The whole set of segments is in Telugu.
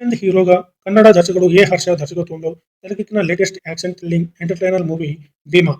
హిందీ హీరోగా కన్నడ దర్శకుడు ఏ హర్ష దర్శకత్వంలో తెరకెక్కిన latest action thrilling entertainer movie Bheema.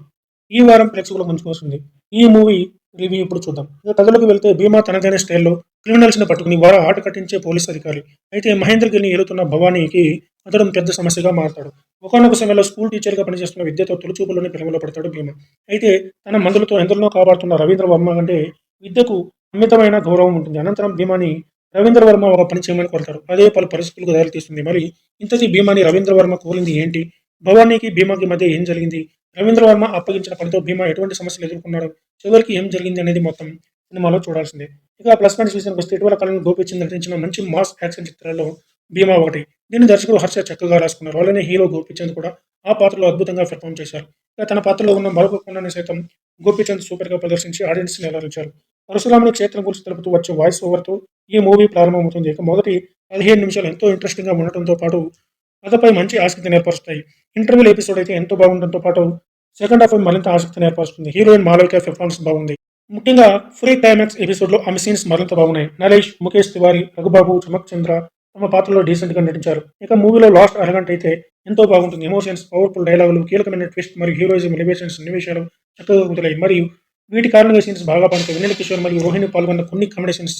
ఈ వారం ప్రేక్షకుల ముందుకు ఈ మూవీ రివ్యూ ఇప్పుడు చూద్దాం. ఇక కథలోకి వెళ్తే భీమా తనదైన స్టైల్లో క్రిమినల్స్ని పట్టుకుని వారు ఆట కట్టించే పోలీస్ అధికారి. అయితే మహేంద్రగిరిని ఏలుతున్న భవానీకి అతడు పెద్ద సమస్యగా మారతాడు. ఒకనొక సమయంలో స్కూల్ టీచర్గా పనిచేస్తున్న విద్యతో తొలిచూపులోనే ప్రేమలో పడతాడు భీమా. అయితే తన మందులతో ఎందరినో కాపాడుతున్న రవీంద్ర వర్మ అంటే విద్యకు అమితమైన గౌరవం ఉంటుంది. అనంతరం భీమాని రవీంద్ర వర్మ ఒక పని చేయమని కోరుతారు. అదే పలు పరిస్థితులకు దారితీస్తుంది. మరి ఇంతకీ భీమాని రవీంద్ర వర్మ కోరింది ఏంటి? భవానీకి భీమాకి మధ్య ఏం జరిగింది? రవీంద్ర వర్మ అప్పగించిన పనితో భీమా ఎటువంటి సమస్యలు ఎదుర్కొన్నాడు? చివరికి ఏం జరిగింది అనేది మొత్తం సినిమాలో చూడాల్సిందే. ఇక ప్లస్ పాయింట్స్ విషయానికి వస్తే ఇటీవల కాలంలో గోపిచంద్ నటించిన మంచి మాస్ యాక్షన్ చిత్రాల్లో భీమా ఒకటి. దీన్ని దర్శకుడు హర్ష చక్కగా రాసుకున్నారు. అలానే హీరో గోపిచంద్ కూడా ఆ పాత్రలో అద్భుతంగా పెర్ఫామ్ చేశారు. ఇక తన పాత్రలో ఉన్న మరొక కొండని సైతం గోపిచంద్ సూపర్గా ప్రదర్శించి ఆడియన్స్ని అలరించారు. పరశురాముని క్షేత్రం గురించి తెలుపుతూ వచ్చే వాయిస్ ఓవర్తో ఈ మూవీ ప్రారంభమవుతుంది. ఇక మొదటి పదిహేను నిమిషాలు ఎంతో ఇంట్రెస్టింగ్గా ఉండటంతో పాటు కథపై మంచి ఆసక్తిని ఏర్పరుస్తాయి. ఇంటర్వ్యూల్ ఎపిసోడ్ అయితే ఎంతో బాగుండటంతో పాటు సెకండ్ హాఫ్ మరింత ఆసక్తిని ఏర్పరుస్తుంది. హీరోయిన్ మాలవిక పెర్ఫార్మెన్స్ బాగుంది. ముఖ్యంగా ఫ్రీ క్లైమాక్స్ ఎపిసోడ్లో ఆమె సీన్స్ మరింత బాగున్నాయి. నరేష్ ముఖేష్ తివారి రఘుబాబు చమక్ చంద్ర తమ పాత్రలో డీసెంట్గా నటించారు. ఇక మూవీలో లాస్ట్ అరగంట అయితే ఎంతో బాగుంటుంది. ఎమోషన్స్ పవర్ఫుల్ డైలాగులు కీలకమైన ట్విస్ట్ మరియు హీరోయిజం ఎలివేషన్స్ సన్నివేశాలు చక్కగా కుదిరాయి మరియు వీటి కారణంగా సీన్స్ బాగా పడతాయి వెన్నెల కిషోర్ మరియు రోహిణి పాల్గొన్న కొన్ని కాంబినేషన్స్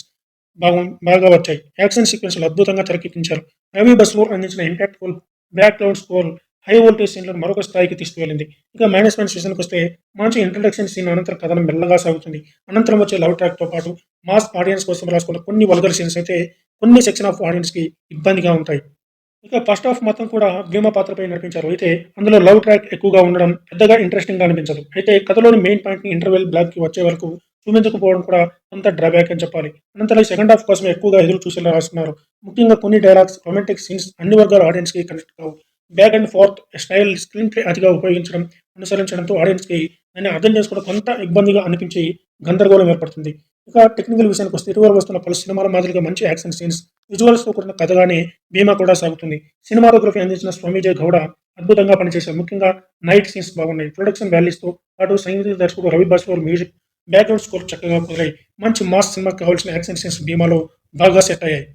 బాగా బాగా వచ్చాయి. యాక్షన్ సీక్వెన్స్లు అద్భుతంగా తెరకెక్కించారు. రవి బస్మూర్ అందించిన impactful background score high voltage సీన్లను మరొక స్థాయికి తీసుకువెళ్ళింది. ఇక మేనేజ్మెంట్ సీజన్కి వస్తే మంచి ఇంట్రడక్షన్ సీన్ అనంతరం కథనం మెల్లగా సాగుతుంది. అనంతరం వచ్చే లవ్ ట్రాక్తో పాటు మాస్ ఆడియన్స్ కోసం రాసుకున్న కొన్ని వల్గర్ సీన్స్ అయితే కొన్ని సెక్షన్ ఆఫ్ ఆడియన్స్కి ఇబ్బందిగా ఉంటాయి. ఇక ఫస్ట్ హాఫ్ మొత్తం కూడా భీమా పాత్రపై నడిపించారు. అయితే అందులో లవ్ ట్రాక్ ఎక్కువగా ఉండడం పెద్దగా ఇంట్రెస్టింగ్గా అనిపించదు. అయితే కథలోని మెయిన్ పాయింట్ని ఇంటర్వెల్ బ్లాక్కి వచ్చే వరకు చూపించకపోవడం కూడా కొంత డ్రాబ్యాక్ అని చెప్పాలి. అనంతరం సెకండ్ హాఫ్ కోసం ఎక్కువగా ఎదురు చూసేలా రాస్తున్నారు. ముఖ్యంగా కొన్ని డైలాగ్స్ రొమాంటిక్ సీన్స్ అన్ని వర్గాల ఆడియన్స్కి కనెక్ట్ కావు. Back and forth style screenplay అతిగా ఉపయోగించడం అనుసరించడంతో ఆడియన్స్కి ఆయన అర్థం చేసుకోవడం కొంత ఇబ్బందిగా అనిపించి గందరగోళం ఏర్పడుతుంది. ఇక టెక్నికల్ విషయానికి వస్తే ఇటీవల వస్తున్న పలు సినిమాల మాదిరిగా మంచి యాక్షన్ సీన్స్ విజువల్స్తో కూడిన కథగానే భీమా కూడా సాగుతుంది. సినిమాటోగ్రఫీ అందించిన స్వామిజయ్ గౌడ అద్భుతంగా పనిచేశారు. ముఖ్యంగా నైట్ సీన్స్ బాగున్నాయి. ప్రొడక్షన్ వ్యాలీస్తో పాటు సంగీత దర్శకుడు Ravi Basrur music background score చక్కగా కుదిరాయి. మంచి మాస్ సినిమాకి కావాల్సిన యాక్షన్ సీన్స్ భీమాలో బాగా సెట్ అయ్యాయి.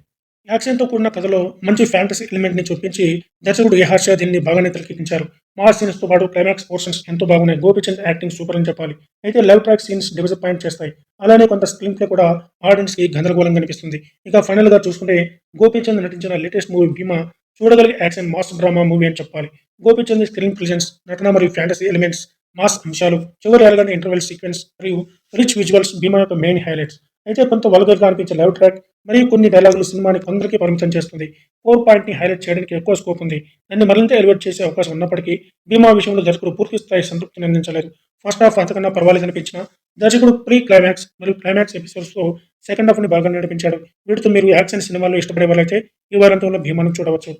యాక్షన్తో కూడిన కథలో మంచి ఫ్యాంటసీ ఎలిమెంట్ని చూపించి దర్శకుడు ఏ హర్ష దీన్ని బాగానే తెరకెక్కించారు మాస్ సీన్స్తో పాటు క్లైమాక్స్ పోర్షన్స్ ఎంతో బాగున్నాయి. గోపిచంద్ యాక్టింగ్ సూపర్ అని చెప్పాలి. అయితే లవ్ ట్రాక్ సీన్స్ డిసప్పాయింట్ చేస్తాయి. అలానే కొంత స్క్రీన్ ప్లే కూడా ఆడియన్స్కి గందరగోళం గందరగోళంగా ఇక ఫైనల్గా చూసుకుంటే గోపిచంద్ నటించిన లేటెస్ట్ మూవీ భీమా చూడగలిగే యాక్షన్ మాస్ డ్రామా మూవీ అని చెప్పాలి. గోపిచంద్ స్క్రీన్ ప్రెజెన్స్ నటన మరియు ఫ్యాంటసీ ఎలిమెంట్స్ మాస్ అంశాలు చివరి ఎలగని ఇంటర్వెల్ సీక్వెన్స్ మరియు రిచ్ విజువల్స్ భీమా యొక్క మెయిన్ హైలైట్స్ అయితే కొంత వల్గర్గా అనిపించే లవ్ ట్రాక్ మరియు కొన్ని డైలాగులు సినిమాని కొందరికి పరిమితం చేస్తుంది. కోర్ పాయింట్ని హైలైట్ చేయడానికి ఎక్కువ స్కోప్ ఉంది. దాన్ని మరింత ఎలివేట్ చేసే అవకాశం ఉన్నప్పటికీ భీమా విషయంలో దర్శకుడు పూర్తి స్థాయి సంతృప్తిని అందించలేదు ఫస్ట్ హాఫ్ అంతకన్నా పర్వాలేదు అనిపించిన దర్శకుడు ప్రీ క్లైమాక్స్ మరియు క్లైమాక్స్ ఎపిసోడ్స్తో సెకండ్ హాఫ్ని బాగా నడిపించాడు. వీటితో మీరు యాక్షన్ సినిమాలు ఇష్టపడే వాళ్ళైతే ఈ వారంతంలో భీమాను చూడవచ్చు.